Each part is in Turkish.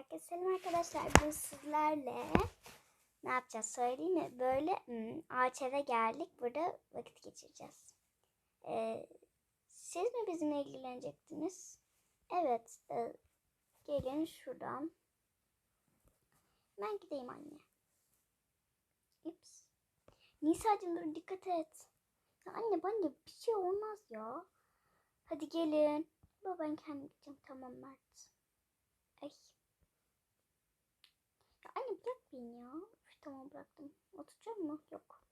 Herkese selam arkadaşlar. Bugün sizlerle ne yapacağız söyleyeyim mi? Böyle hmm, ağaç eve geldik. Burada vakit geçireceğiz. Ee, siz mi bizimle ilgilenecektiniz? Evet. e, gelin şuradan. Ben gideyim anne. Ups. Nisa'cığım dur dikkat et. Ya anne bence bir şey olmaz ya. Hadi gelin. Baba ben kendim gideceğim. Tamam Mert. Ay. Anne bırak beni ya. Üf, tamam bıraktım. Oturacak mı? Yok.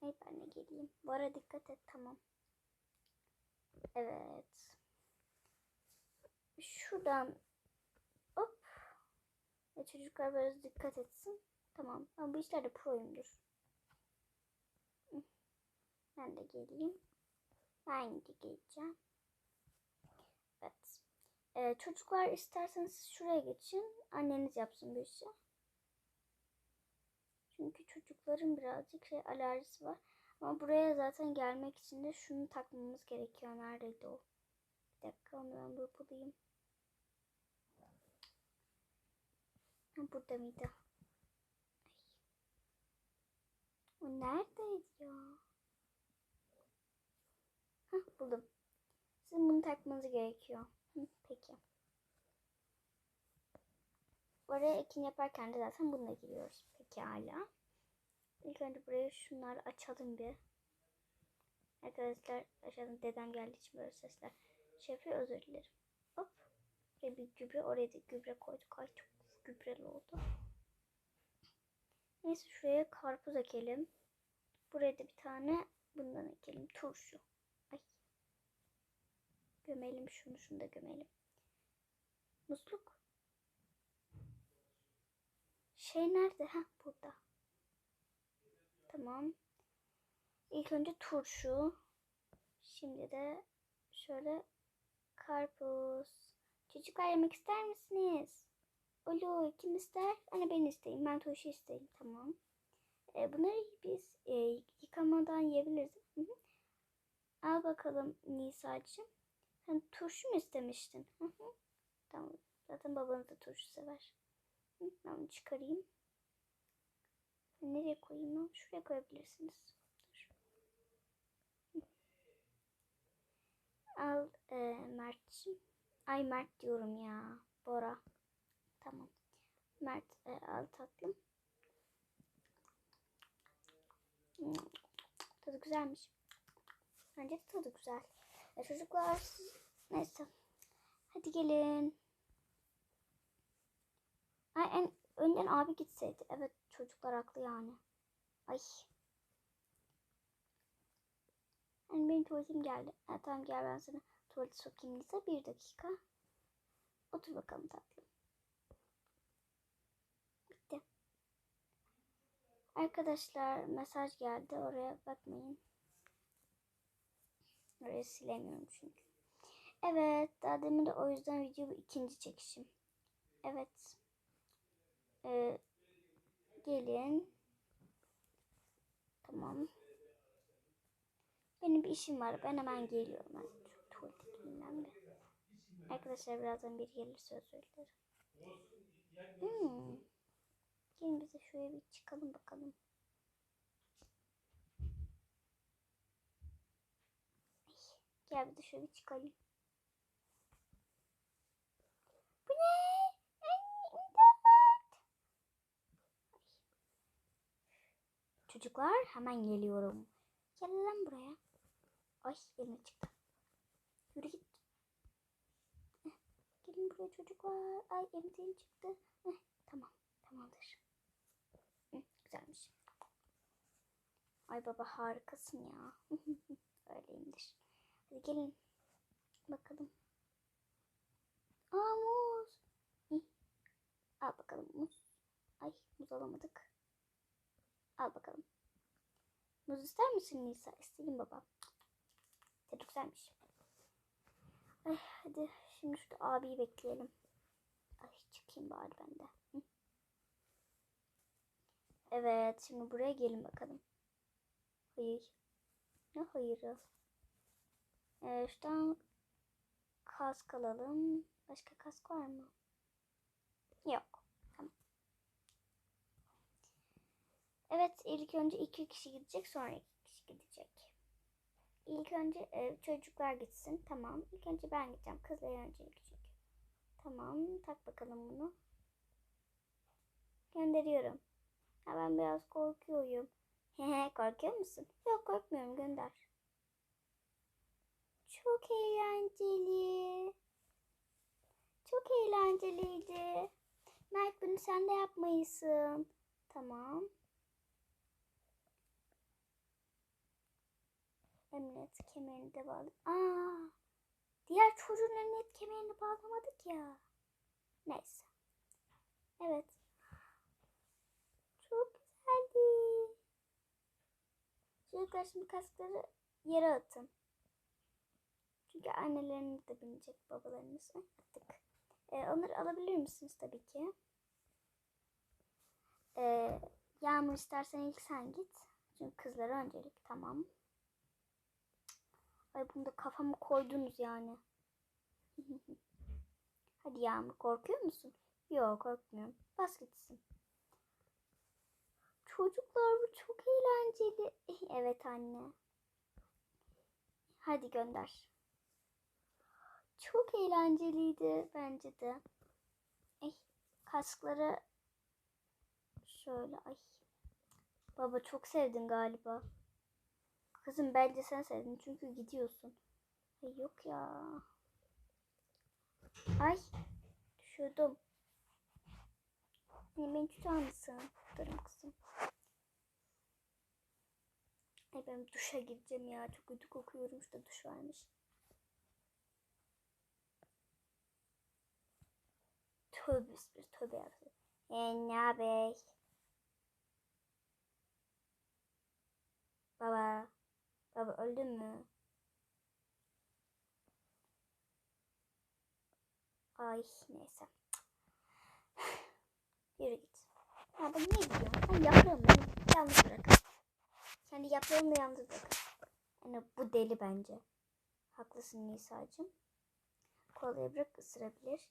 Hey ben de geleyim. Bu ara dikkat et tamam. Evet. Şuradan hop. Ya çocuklar biraz dikkat etsin. Tamam. Ben bu işlerde proyumdur. Ben de geleyim. Ben de geleceğim. Evet. Ee, çocuklar isterseniz şuraya geçin. Anneniz yapsın bu işi. Çünkü çocukların birazcık şey alerjisi var. Ama buraya zaten gelmek için de şunu takmamız gerekiyor. Neredeydi o? Bir dakika onu ben bir bulayım. Ha, burada mıydı? O neredeydi ya? Hah buldum. Sizin bunu takmanız gerekiyor. Peki. Oraya ekin yaparken de zaten bununla giriyoruz. Peki hala. İlk önce burayı şunları açalım bir. Arkadaşlar aşağıdan dedem geldiği için böyle sesler yapıyor özür dilerim. Hop. Buraya bir gübre oraya da gübre koyduk. Ay çok gübreli oldu. Neyse şuraya karpuz ekelim. Buraya da bir tane bundan ekelim. Turşu. Gömelim şunu şunu da gömelim. Musluk. Şey nerede? Ha burada. Tamam. İlk önce turşu. Şimdi de şöyle karpuz. Çocuklar yemek ister misiniz? Olu kim ister? Anne ben isteyeyim. Ben turşu isteyeyim. Tamam. E, bunları biz e, yıkamadan yiyebiliriz. Hı hı. Al bakalım Nisa'cığım. Sen turşu mu istemiştin? Hı hı. Tamam. Zaten babanız da turşu sever. Hı, Ben onu çıkarayım. Nereye koyayım onu? Şuraya koyabilirsiniz. Dur. Al e, Mert'ciğim. Ay Mert diyorum ya. Bora. Tamam. Mert e, al tatlım. Tadı güzelmiş. Bence de tadı güzel. E, çocuklar neyse. Hadi gelin. Ay, en, önden abi gitseydi. Evet çocuklar haklı yani. Ay. Yani benim tuvaletim geldi. Ha, tamam gel ben sana tuvalete sokayım Nisa. Bir dakika. Otur bakalım tatlım. Bitti. Arkadaşlar mesaj geldi. Oraya bakmayın. Orayı silemiyorum çünkü. Evet. Daha demin de o yüzden video ikinci çekişim. Evet. Ee, gelin. Tamam. Benim bir işim var. Ben hemen geliyorum. Ben çok tuvalete gideyim de. Arkadaşlar birazdan bir gelir söz söylerim. Hmm. Gelin bize şöyle bir çıkalım bakalım. Ay, gel bir bir çıkalım. Bu ne? Ay. Çocuklar hemen geliyorum. Gel lan buraya. Ay elime çıktı. Yürü git. Gelin buraya çocuklar. Ay elimden çıktı. Eh, tamam. Tamamdır. Hı, güzelmiş. Ay baba harikasın ya. Öyleyimdir. Hadi gelin. Bakalım. Aa muz. Hı. Al bakalım muz. Ay muz alamadık. Al bakalım. Muz ister misin Nisa? İsteyeyim baba. Tadı güzelmiş. Ay hadi şimdi şurada abiyi bekleyelim. Ay çıkayım bari ben de. Hı. Evet şimdi buraya gelin bakalım. Hayır. Ne hayırı? Ee, şuradan kask alalım. Başka kask var mı? Yok. Tamam. Evet ilk önce iki kişi gidecek sonra iki kişi gidecek. İlk önce e, çocuklar gitsin. Tamam. İlk önce ben gideceğim. Kızlar önce gidecek. Tamam. Tak bakalım bunu. Gönderiyorum. Ya ben biraz korkuyorum. Korkuyor musun? Yok korkmuyorum gönder. Çok eğlenceli. Çok eğlenceliydi. Mert bunu sen de yapmayısın. Tamam. Emniyet kemerini de bağlı. Aa, diğer çocuğun emniyet kemerini bağlamadık ya. Neyse. Evet. Çok güzeldi. Şimdi kaskları yere atın. Çünkü anneleriniz de binecek babalarınız. Heh, Attık. Ee, onları alabilir misiniz tabii ki? Ee, Yağmur istersen ilk sen git. Çünkü kızlara öncelik. Tamam. Ay bunu da kafamı koydunuz yani. Hadi Yağmur korkuyor musun? Yok korkmuyorum. Bas gitsin. Çocuklar bu çok eğlenceli. Evet anne. Hadi gönder. Çok eğlenceliydi bence de. Ay, kaskları şöyle ay. Baba çok sevdin galiba. Kızım bence sen sevdin çünkü gidiyorsun. Ay yok ya. Ay düşürdüm. Anne beni tutar mısın? Tutarım kızım. Ay ben duşa gireceğim ya. Çok kötü kokuyorum. İşte duş varmış. Tövbe bir tövbe. Ee, ne haber? Baba. Baba öldün mü? Ay neyse. Yürü git. Ya ben niye gidiyorum? Ben yaprağımı yalnız bırakın. Kendi yaprağımı da yalnız bırakın. Yani bu deli bence. Haklısın Nisa'cığım. Kolayı bırak ısırabilir.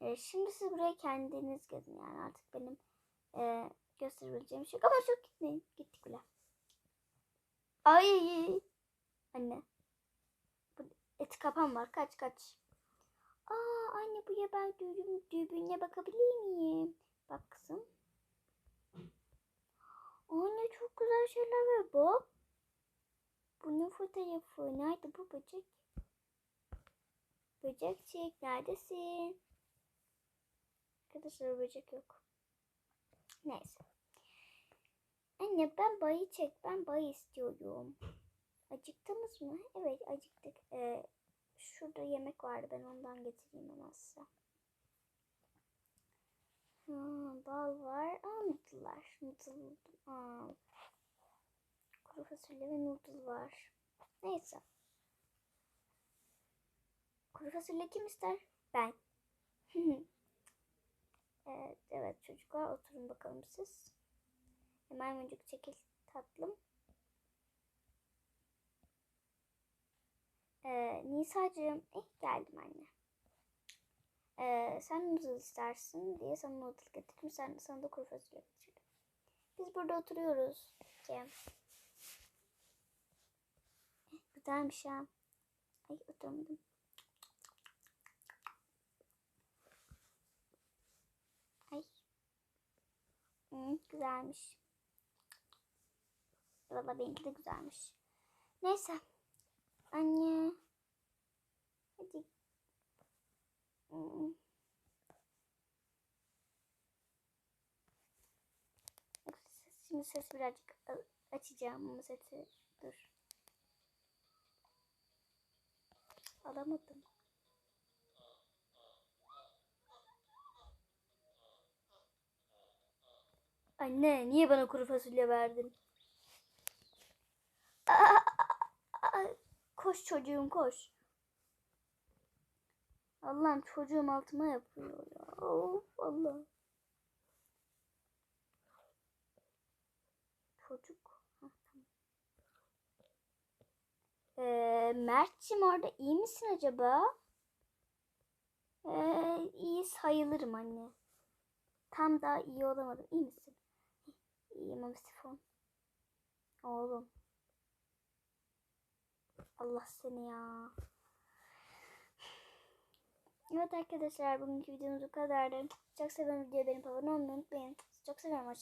Ee, şimdi siz buraya kendiniz gezin yani artık benim e, gösterebileceğim şey yok. Ama çok gitmeyin. Gittik bile. Ay anne. Et kapan var. Kaç kaç. Aa anne bu ya ben düğün, düğününe bakabilir miyim? Bak kızım. Anne çok güzel şeyler var bak. Bunun fotoğrafı. Nerede bu böcek? Böcekçik neredesin? Arkadaşlar böcek yok. Neyse. Anne ben bayı çek. Ben bayı istiyorum. Acıktınız mı? Evet acıktık. Ee, şurada yemek vardı. Ben ondan getireyim hemen size. Bal var. Aa. Noodle. Aa. Kuru fasulye ve noodle var. Neyse. Kuru fasulye kim ister? Ben. evet, evet çocuklar oturun bakalım siz. Maymuncuk çekil tatlım. Ee, Nisa'cığım, eh geldim anne. Ee, sen noodle istersin diye sana noodle getirdim. Sen, sana da kuru fasulye getirdim. Biz burada oturuyoruz. Cem. Eh, güzelmiş ha. Ay oturamadım. Ay. Hı, güzelmiş. Valla benimki de güzelmiş. Neyse. Anne. Hadi. Hmm. Şimdi ses birazcık açacağım ama sesi dur. Alamadım. Anne niye bana kuru fasulye verdin? Koş çocuğum koş. Allah'ım çocuğum altıma yapıyor ya. Of Allah. Çocuk. Ee, Mert'cim orada iyi misin acaba? Ee, iyi sayılırım anne. Tam daha iyi olamadım. İyi misin? Ama sifon. Oğlum. Allah seni ya. Evet arkadaşlar bugünkü videomuz bu kadardı. Çok seviyorum videoyu beğenip abone unutmayın. Çok seviyorum. Hoşçakalın.